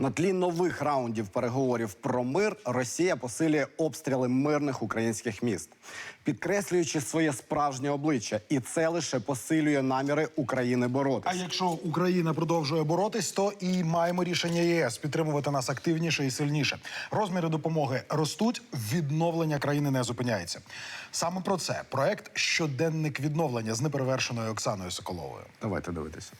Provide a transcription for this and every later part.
На тлі нових раундів переговорів про мир Росія посилює обстріли мирних українських міст, підкреслюючи своє справжнє обличчя, і це лише посилює наміри України А якщо Україна продовжує боротись, то і маємо рішення ЄС підтримувати нас активніше і сильніше. Розміри допомоги ростуть, відновлення країни не зупиняється. Саме про це проект Щоденник відновлення з неперевершеною Оксаною Соколовою. Давайте дивитися.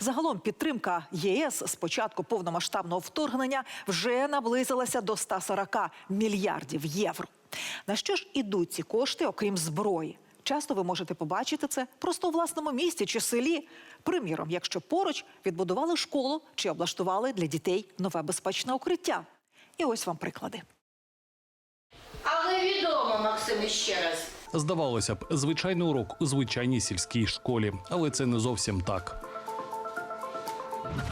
Загалом підтримка ЄС з початку повномасштабного вторгнення вже наблизилася до 140 мільярдів євро. На що ж ідуть ці кошти, окрім зброї? Часто ви можете побачити це просто у власному місті чи селі. Приміром, якщо поруч відбудували школу чи облаштували для дітей нове безпечне укриття. І ось вам приклади. Але відомо, Максим, ще раз. Здавалося б, звичайний урок у звичайній сільській школі, але це не зовсім так.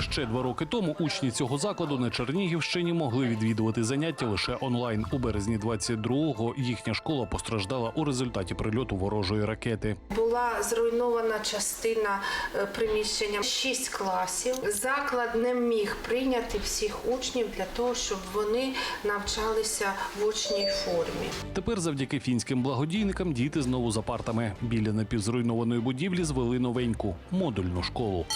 Ще два роки тому учні цього закладу на Чернігівщині могли відвідувати заняття лише онлайн. У березні 22-го їхня школа постраждала у результаті прильоту ворожої ракети. Була зруйнована частина е, приміщення, шість класів. Заклад не міг прийняти всіх учнів для того, щоб вони навчалися в очній формі. Тепер, завдяки фінським благодійникам, діти знову за партами. Біля напівзруйнованої будівлі звели новеньку модульну школу.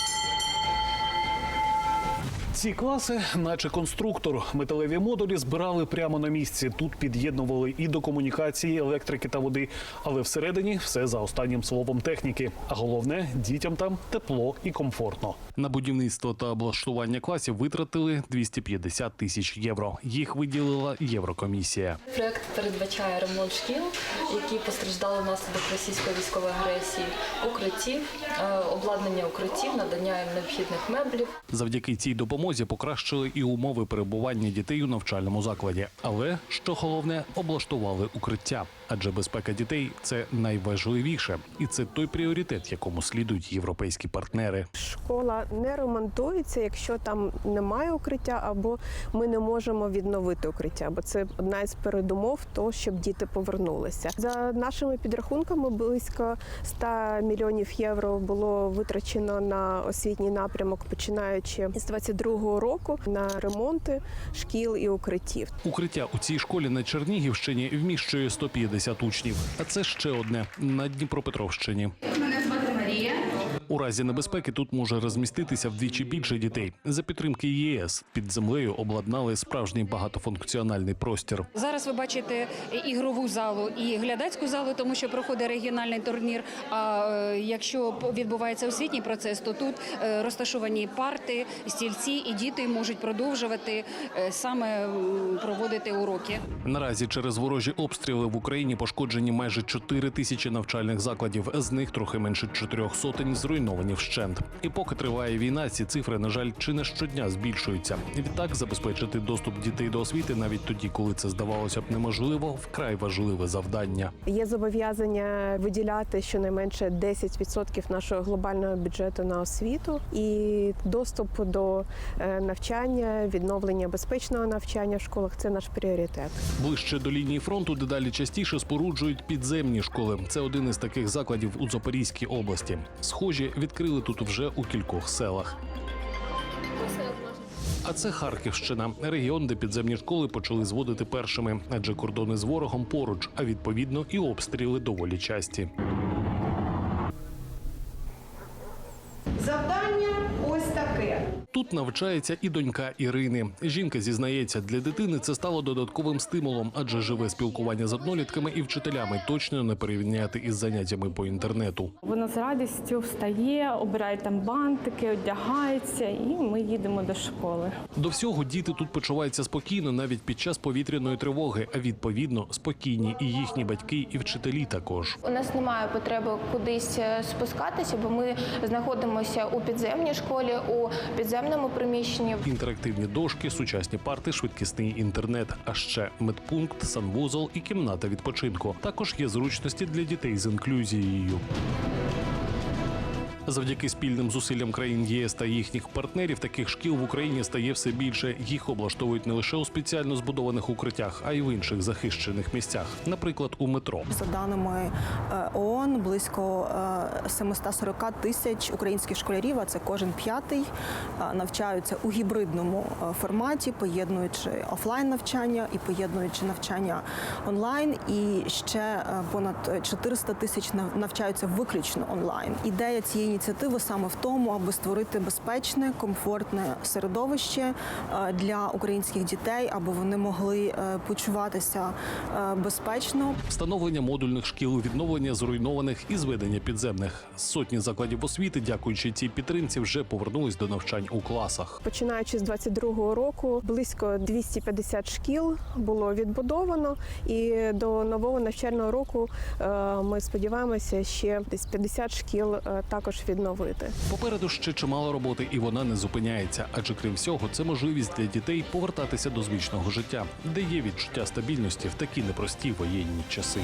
Ці класи, наче конструктор, металеві модулі збирали прямо на місці. Тут під'єднували і до комунікації, електрики та води. Але всередині все за останнім словом техніки. А головне, дітям там тепло і комфортно. На будівництво та облаштування класів витратили 250 тисяч євро. Їх виділила Єврокомісія. Проект передбачає ремонт шкіл, які постраждали внаслідок російської військової агресії, укриттів, е, обладнання укриттів, надання їм необхідних меблів. Завдяки цій допомозі покращили і умови перебування дітей у навчальному закладі. Але що головне, облаштували укриття. Адже безпека дітей це найважливіше, і це той пріоритет, якому слідують європейські партнери. школа не ремонтується, якщо там немає укриття, або ми не можемо відновити укриття, бо це одна із передумов того, щоб діти повернулися. За нашими підрахунками, близько 100 мільйонів євро було витрачено на освітній напрямок, починаючи з 22-го року на ремонти шкіл і укриттів. Укриття у цій школі на Чернігівщині вміщує 150 учнів. А це ще одне на Дніпропетровщині. У разі небезпеки тут може розміститися вдвічі більше дітей. За підтримки ЄС під землею обладнали справжній багатофункціональний простір. Зараз ви бачите ігрову залу і глядацьку залу, тому що проходить регіональний турнір. А е, якщо відбувається освітній процес, то тут е, розташовані парти, стільці, і діти можуть продовжувати е, саме проводити уроки. Наразі через ворожі обстріли в Україні пошкоджені майже 4 тисячі навчальних закладів. З них трохи менше чотирьох сотень зруйновані вщент. І поки триває війна, ці цифри, на жаль, чи не щодня збільшуються. Відтак забезпечити доступ дітей до освіти навіть тоді, коли це здавалося б неможливо, вкрай важливе завдання. Є зобов'язання виділяти щонайменше 10% нашого глобального бюджету на освіту і доступ до е, навчання, відновлення безпечного навчання в школах це наш пріоритет. Ближче до лінії фронту дедалі частіше споруджують підземні школи. Це один із таких закладів у Запорізькій області. Схожі відкрили тут вже у кількох селах. А це Харківщина, регіон, де підземні школи почали зводити першими, адже кордони з ворогом поруч, а відповідно і обстріли доволі часті. Завдання ось таке. Тут навчається і донька Ірини. Жінка зізнається, для дитини це стало додатковим стимулом, адже живе спілкування з однолітками і вчителями точно не порівняти із заняттями по інтернету. Вона з радістю встає, обирає там бантики, одягається, і ми їдемо до школи. До всього діти тут почуваються спокійно навіть під час повітряної тривоги, а відповідно спокійні і їхні батьки, і вчителі також. У нас немає потреби кудись е, спускатися, бо ми знаходимося у підземній школі, у підземному приміщенні. Інтерактивні дошки, сучасні парти, швидкісний інтернет, а ще медпункт, санвузол і кімната відпочинку. Також є зручності для дітей з інклюзією. Завдяки спільним зусиллям країн ЄС та їхніх партнерів таких шкіл в Україні стає все більше. Їх облаштовують не лише у спеціально збудованих укриттях, а й в інших захищених місцях, наприклад, у метро. За даними е, ООН, близько е, 740 тисяч українських школярів, а це кожен п'ятий, е, навчаються у гібридному е, форматі, поєднуючи офлайн навчання і поєднуючи навчання онлайн. І ще е, понад 400 тисяч нав- навчаються виключно онлайн. Ідея цієї ініціативи саме в тому, аби створити безпечне, комфортне середовище е, для українських дітей, аби вони могли е, почуватися е, безпечно, Встановлення модульних шкіл, відновлення зруйнованих і зведення підземних. Сотні закладів освіти, дякуючи цій підтримці, вже повернулись до навчань у класах. Починаючи з 22-го року, близько 250 шкіл було відбудовано, і до нового навчального року ми сподіваємося ще десь 50 шкіл також відновити. Попереду ще чимало роботи, і вона не зупиняється. Адже крім всього, це можливість для дітей повертатися до звичного життя, де є відчуття стабільності в такі непрості воєнні часи.